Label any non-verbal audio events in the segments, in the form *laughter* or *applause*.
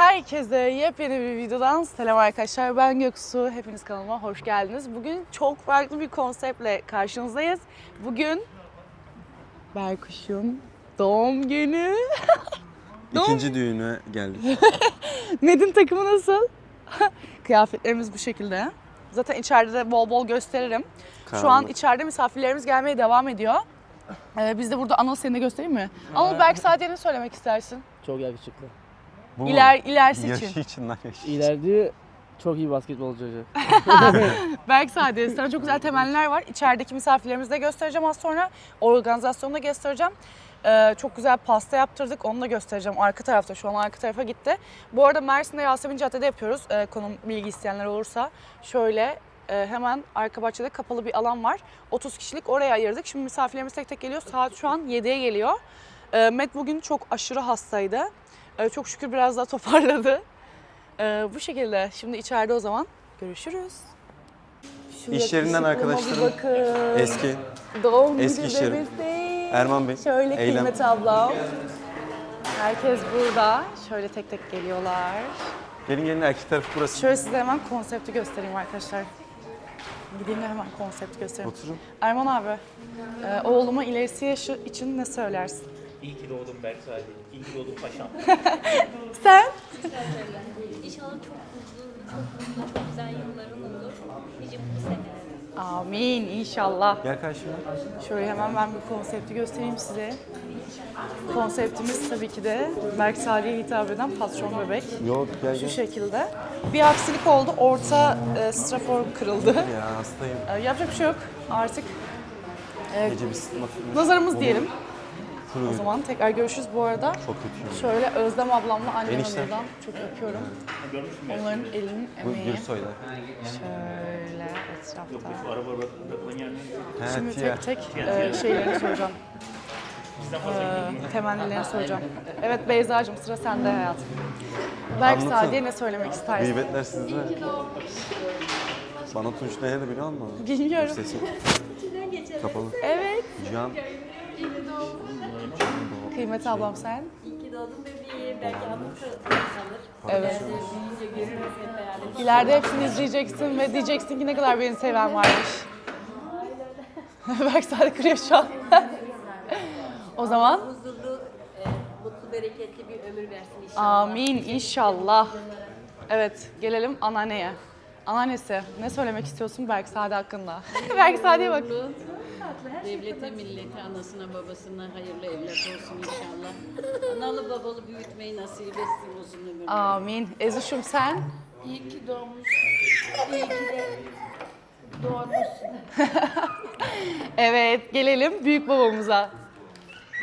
Herkese yepyeni bir videodan selam arkadaşlar. Ben Göksu. Hepiniz kanalıma hoş geldiniz. Bugün çok farklı bir konseptle karşınızdayız. Bugün Berkuş'un doğum günü. *laughs* İkinci düğüne geldik. *laughs* Medin takımı nasıl? *laughs* Kıyafetlerimiz bu şekilde. Zaten içeride de bol bol gösteririm. Şu an Karanlık. içeride misafirlerimiz gelmeye devam ediyor. Ee, biz de burada Anıl seni de göstereyim mi? Anıl belki sadece ne söylemek istersin? Çok yakışıklı. Bu mu? İler, ilerisi Yaşı için. için lan yaşı. için. İleride çok iyi basketbolcu olacak. *laughs* Belki sadece sana çok güzel temeller var. İçerideki misafirlerimizi de göstereceğim az sonra. Organizasyonu da göstereceğim. Ee, çok güzel pasta yaptırdık. Onu da göstereceğim. Arka tarafta şu an arka tarafa gitti. Bu arada Mersin'de Yasemin Cadde'de yapıyoruz. Ee, konum bilgi isteyenler olursa. Şöyle e, hemen arka bahçede kapalı bir alan var. 30 kişilik oraya ayırdık. Şimdi misafirlerimiz tek tek geliyor. Saat şu an 7'ye geliyor. Ee, Met bugün çok aşırı hastaydı. Ee, çok şükür biraz daha *laughs* toparladı. Ee, bu şekilde. Şimdi içeride o zaman görüşürüz. Şu İş yerinden arkadaşlarım. Eski Doğum eski iş yeri. bebesi. Erman Bey. Şöyle Eylem. kıymet ablam. Herkes burada. Şöyle tek tek geliyorlar. Gelin gelin erkek tarafı burası. Şöyle size hemen konsepti göstereyim arkadaşlar. Gideyim de hemen konsepti göstereyim. Oturun. Erman abi, e, oğluma ilerisi yaşı için ne söylersin? İyi ki doğdum Berksade. İyi ki doğdum paşam. *laughs* Sen? İnşallah çok uzun, çok mutlu, çok güzel yılların olur. Nice mutlu seneler. Amin inşallah. Gel karşıma. Şöyle hemen ben bir konsepti göstereyim size. Konseptimiz tabii ki de Berk Sadi'ye hitap eden patron bebek. Yok gel Şu gel. şekilde. Bir aksilik oldu. Orta e, strafor kırıldı. Ya hastayım. E, yapacak bir şey yok. Artık Gece bir sıtma filmi. nazarımız diyelim. Kuru. O zaman tekrar görüşürüz bu arada. Çok kötüyüm. Şöyle Özlem ablamla anneme Enişte. buradan çok öpüyorum. Onların elinin Bu emeği. Gürsoy'da. Şöyle etrafta. Araba bırakılan yer mi? Şimdi He, tek tek e, şeylerini soracağım. E, temennilerini soracağım. Evet Beyza'cığım sıra sende hayatım. Berk Anlatın. Sadiye ne söylemek istersin? Gıybetler sizde. Bana Tunç ne dedi biliyor musun? Bilmiyorum. Sesim. Kapalı. Evet. Can. Kıymet ablam sen. İyi ki doğdun bebeğim. Belki anlatır kalır. Evet. Büyüyünce görürüz hep beraber. İleride hepsini izleyeceksin ve diyeceksin ki ne kadar beni seven varmış. *laughs* Berk Sadiye kırıyor şu an. *laughs* o zaman Huzurlu, e, mutlu, bereketli bir ömür versin inşallah. amin inşallah. Evet gelelim anneanneye. Anneannesi ne söylemek istiyorsun Berk Sade hakkında? *laughs* Berk Sade'ye bak. Devlete, millete, anasına, babasına hayırlı evlat olsun inşallah. Analı babalı büyütmeyi nasip etsin uzun ömürler. Amin. Ezuş'um sen? İyi ki doğmuş. İyi ki de doğmuşsun. *laughs* Evet gelelim büyük babamıza.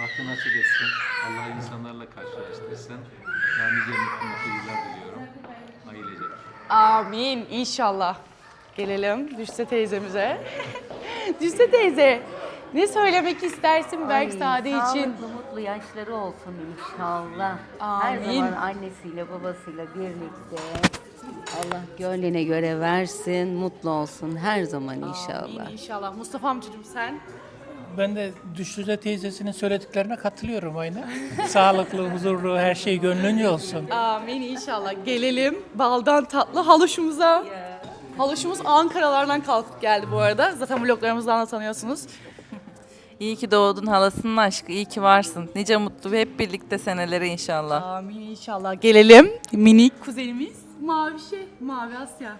Bahtın açık etsin. Allah insanlarla karşılaştırsın. Ben nice mutlu mutlu yıllar diliyorum. Ailece. Amin inşallah. Gelelim Düşse teyzemize. *laughs* Düşse teyze ne söylemek istersin Berk Sade için? Sağlıklı, mutlu yaşları olsun inşallah. Her Amin. zaman annesiyle babasıyla birlikte. Allah gönlüne göre versin, mutlu olsun her zaman inşallah. Amin inşallah. Mustafa amcacığım sen? Ben de Düştüze teyzesinin söylediklerine katılıyorum aynı. *laughs* Sağlıklı, huzurlu, her şey gönlünce olsun. Amin inşallah. Gelelim baldan tatlı haluşumuza. Haluşumuz Ankaralardan kalkıp geldi bu arada. Zaten vloglarımızdan da tanıyorsunuz. İyi ki doğdun halasının aşkı, iyi ki varsın. Nice mutlu ve hep birlikte senelere inşallah. Amin inşallah. Gelelim minik kuzenimiz Mavişe, Mavi Asya.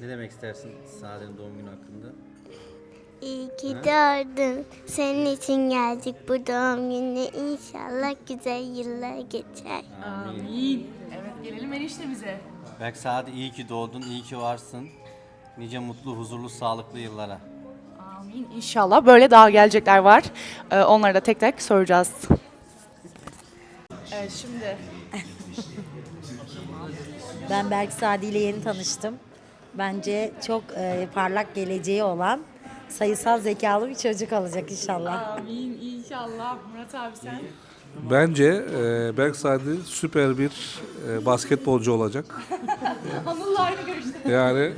Ne demek istersin Sade'nin doğum günü hakkında? İyi ki doğdun. Senin için geldik bu doğum gününe. İnşallah güzel yıllar geçer. Amin. Evet gelelim eniştemize. Berk Sade iyi ki doğdun, iyi ki varsın. Nice mutlu, huzurlu, sağlıklı yıllara. Amin inşallah. Böyle daha gelecekler var. Ee, onları da tek tek soracağız. Evet şimdi Ben Berk Sadi ile yeni tanıştım. Bence çok e, parlak geleceği olan sayısal zekalı bir çocuk olacak inşallah. Amin inşallah. Murat abi sen? Bence e, Berk Sadi süper bir e, basketbolcu olacak. *laughs* Anıl'la aynı görüşte. Yani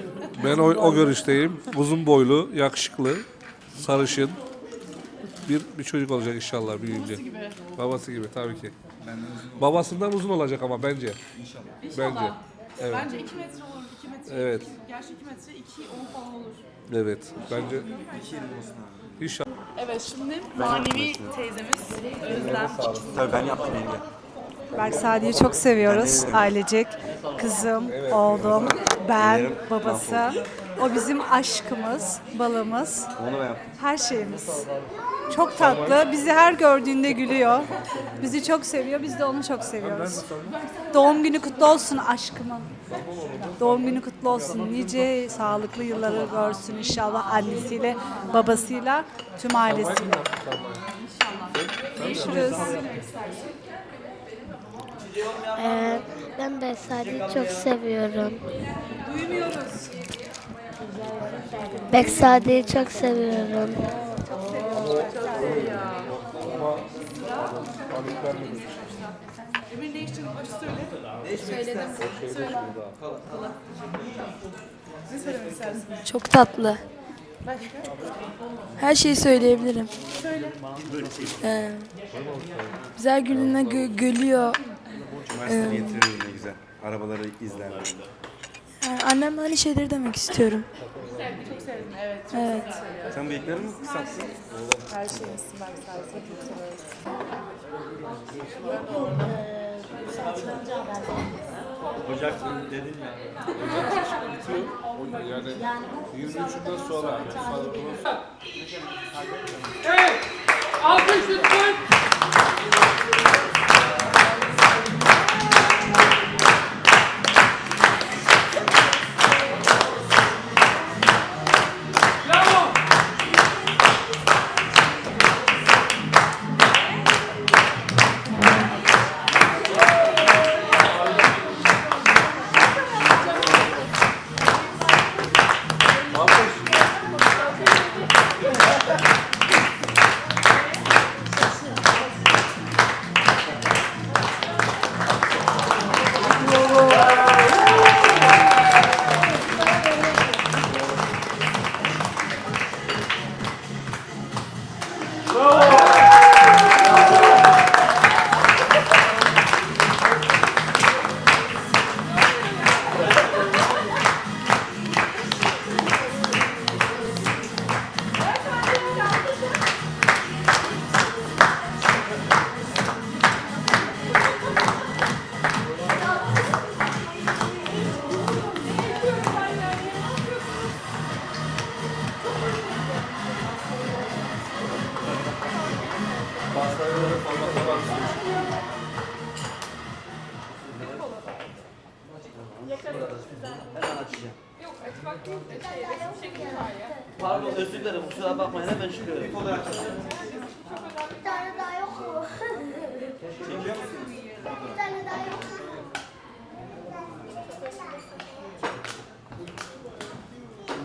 ben o, o görüşteyim. Uzun boylu, yakışıklı, sarışın bir bir çocuk olacak inşallah büyüyünce. gibi. Babası gibi tabii ki. Babasından uzun olacak ama bence. Bence. Evet. Bence 2 metre olur, 2 metre. Evet. Gerçi 2 metre, 2, 10 falan olur. Evet. Bence. İnşallah. Evet şimdi manevi teyzemiz Özlem. Tabii ben yaptım yenge. Berksadi'yi çok seviyoruz ailecek. Kızım, oğlum, ben, babası. O bizim aşkımız, balımız, Onu ben her şeyimiz. Çok tatlı. Bizi her gördüğünde gülüyor. Bizi çok seviyor. Biz de onu çok seviyoruz. Doğum günü kutlu olsun aşkımın. Doğum günü kutlu olsun. Nice sağlıklı yılları görsün inşallah annesiyle, babasıyla, tüm ailesiyle. Görüşürüz. Ee, ben Beksade'yi çok seviyorum. Duymuyoruz. Beksade'yi çok seviyorum. Emir ne için başı söyle. Söyledim. Söyle. Ne söylemek istersin? Çok tatlı. Başka? Her şeyi söyleyebilirim. Söyle. Ee, güzel gününe gö- gülüyor. Üniversitede Ee, ne güzel. Arabaları izler. Yani annemle aynı şeyleri demek istiyorum. Çok sevdim evet. Çok Evet. söylüyor. Sen bıyıkları mı kısalttın? Her şeyimiz ben sadece çok severiz. Ocak dedin ya. Yani 23'ünden sonra. Alkış lütfen. Kusura bakmayın hemen çıkıyorum. Bir tane daha yok mu? Bir tane daha yok mu?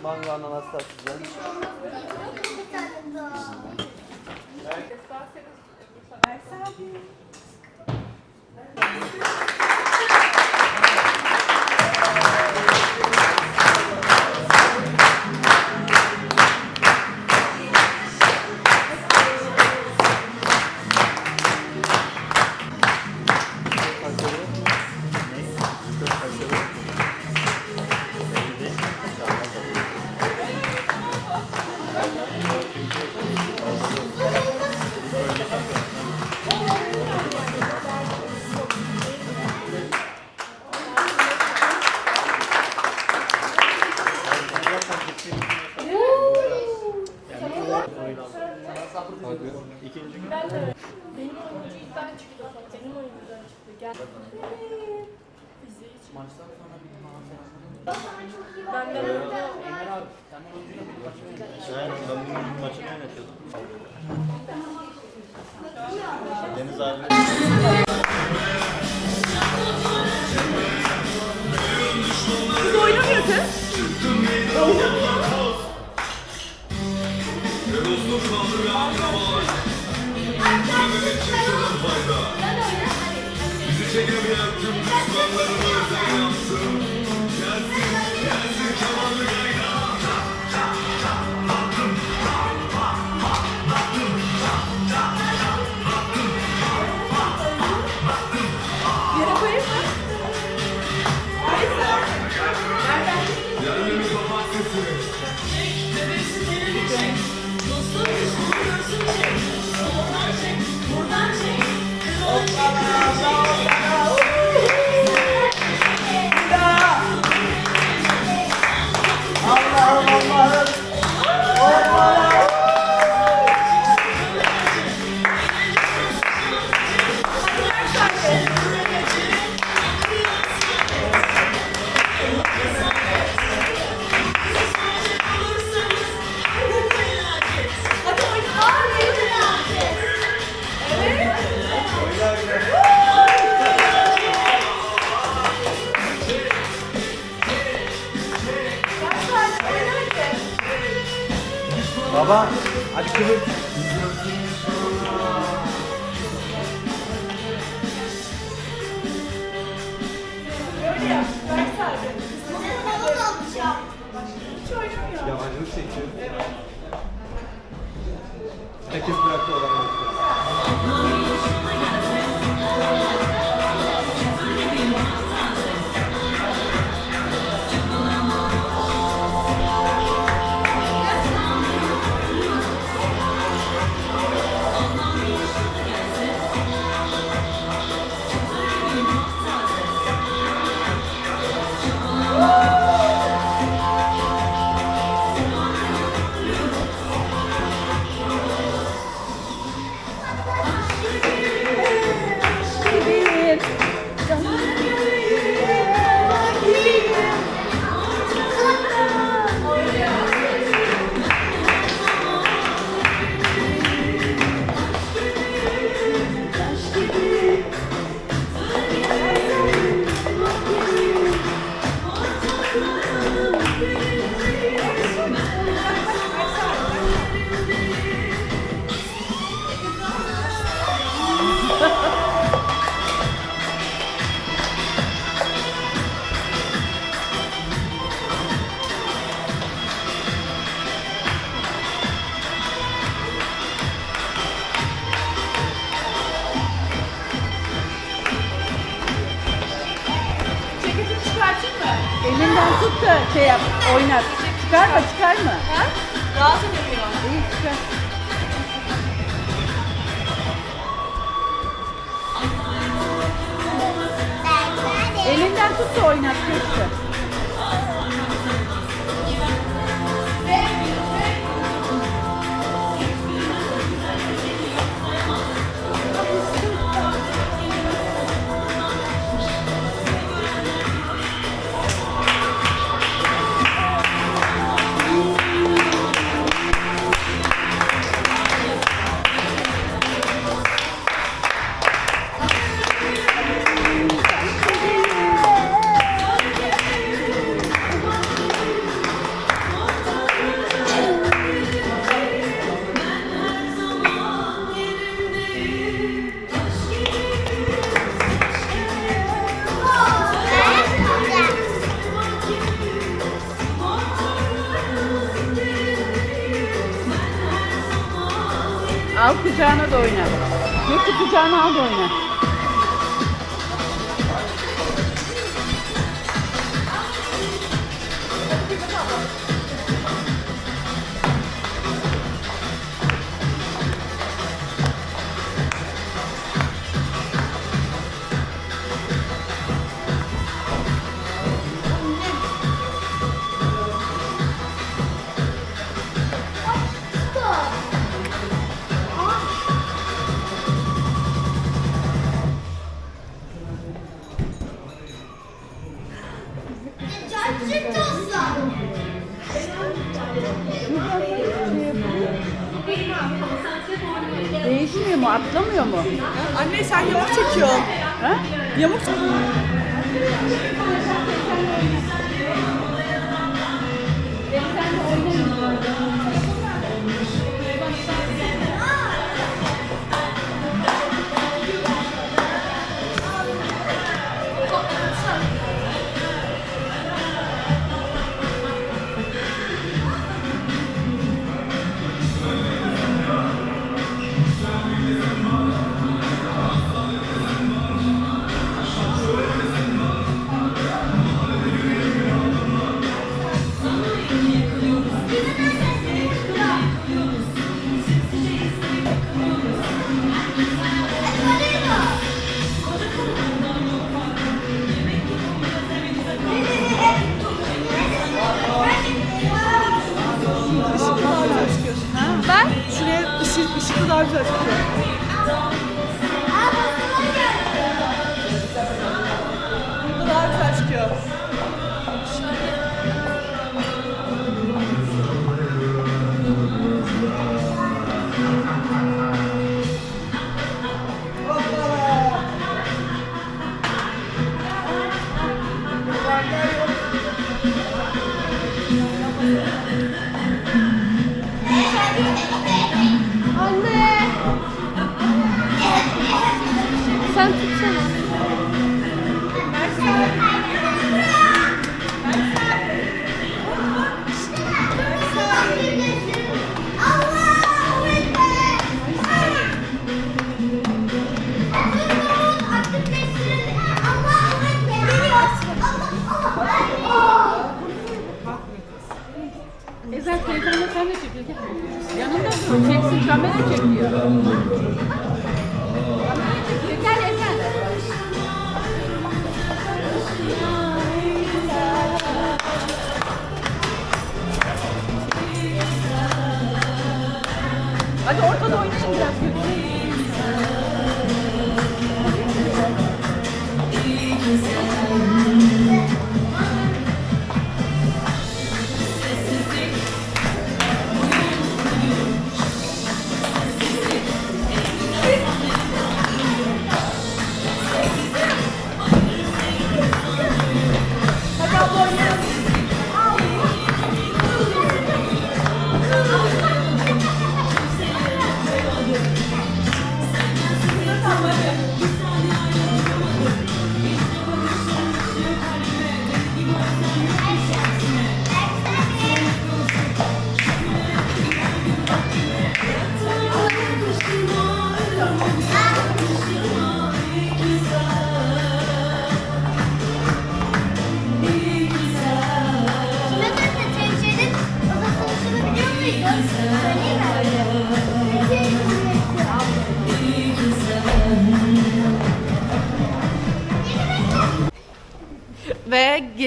Manganın hastası size. Bir tane daha. Maçını Çekemeyen tüm düşmanlarımız yansın. Baba hadi kıvır. Yabancılık çekiyor. Herkes bıraktı olanları. Ceketini Tut da oynat Köşkü. Kucağına al da oyna. Yamuk. Ben Yanında dur. Çeksin kamera çekiyor. Yeter yeter. Hadi ortada oynayın biraz.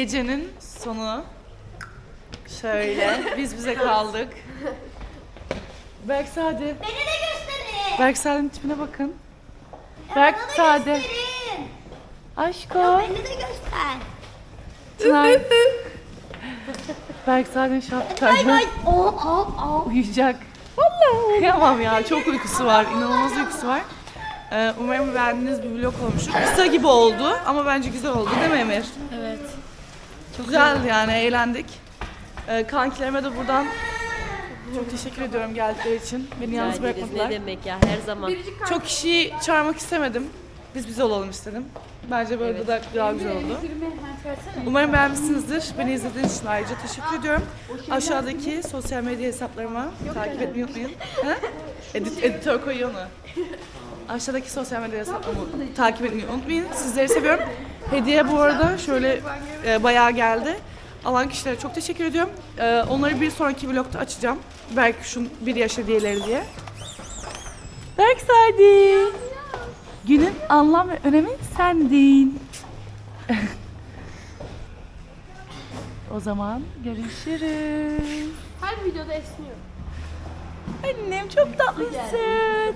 Gecenin sonu şöyle biz bize kaldık. Berk Sade. Beni de gösterin. Berk Sade'nin tipine bakın. Berk Sade. Aşko. Beni de göster. Çınar. Berk Sade'nin. Oo, oo, oo. Uyuyacak. Vallahi uyuyamam ya. Çok uykusu var. İnanılmaz uykusu var. Ee, umarım beğendiğiniz bir vlog olmuştur. Kısa gibi oldu ama bence güzel oldu değil mi Emir? Evet. Çok güzeldi yani eğlendik. Ee, kankilerime de buradan çok teşekkür ediyorum geldikleri için. Beni yalnız bırakmadılar. Ne demek ya her zaman. Çok kişiyi çağırmak istemedim. Biz bize olalım istedim. Bence böyle da daha güzel oldu. Umarım beğenmişsinizdir. Beni izlediğiniz için ayrıca teşekkür ediyorum. Aşağıdaki sosyal medya hesaplarıma takip etmeyi unutmayın. Ha? Edit, editör koyuyor onu. *laughs* Aşağıdaki sosyal medya hesaplarımı takip etmeyi unutmayın. Sizleri seviyorum. Hediye bu arada şöyle e, bayağı geldi. Alan kişilere çok teşekkür ediyorum. E, onları bir sonraki vlogda açacağım. Belki şu bir yaş hediyeleri diye. Berk Sadi. Günün anlam ve önemi sendin. *laughs* o zaman görüşürüz. Her videoda esniyor. Annem çok tatlısın.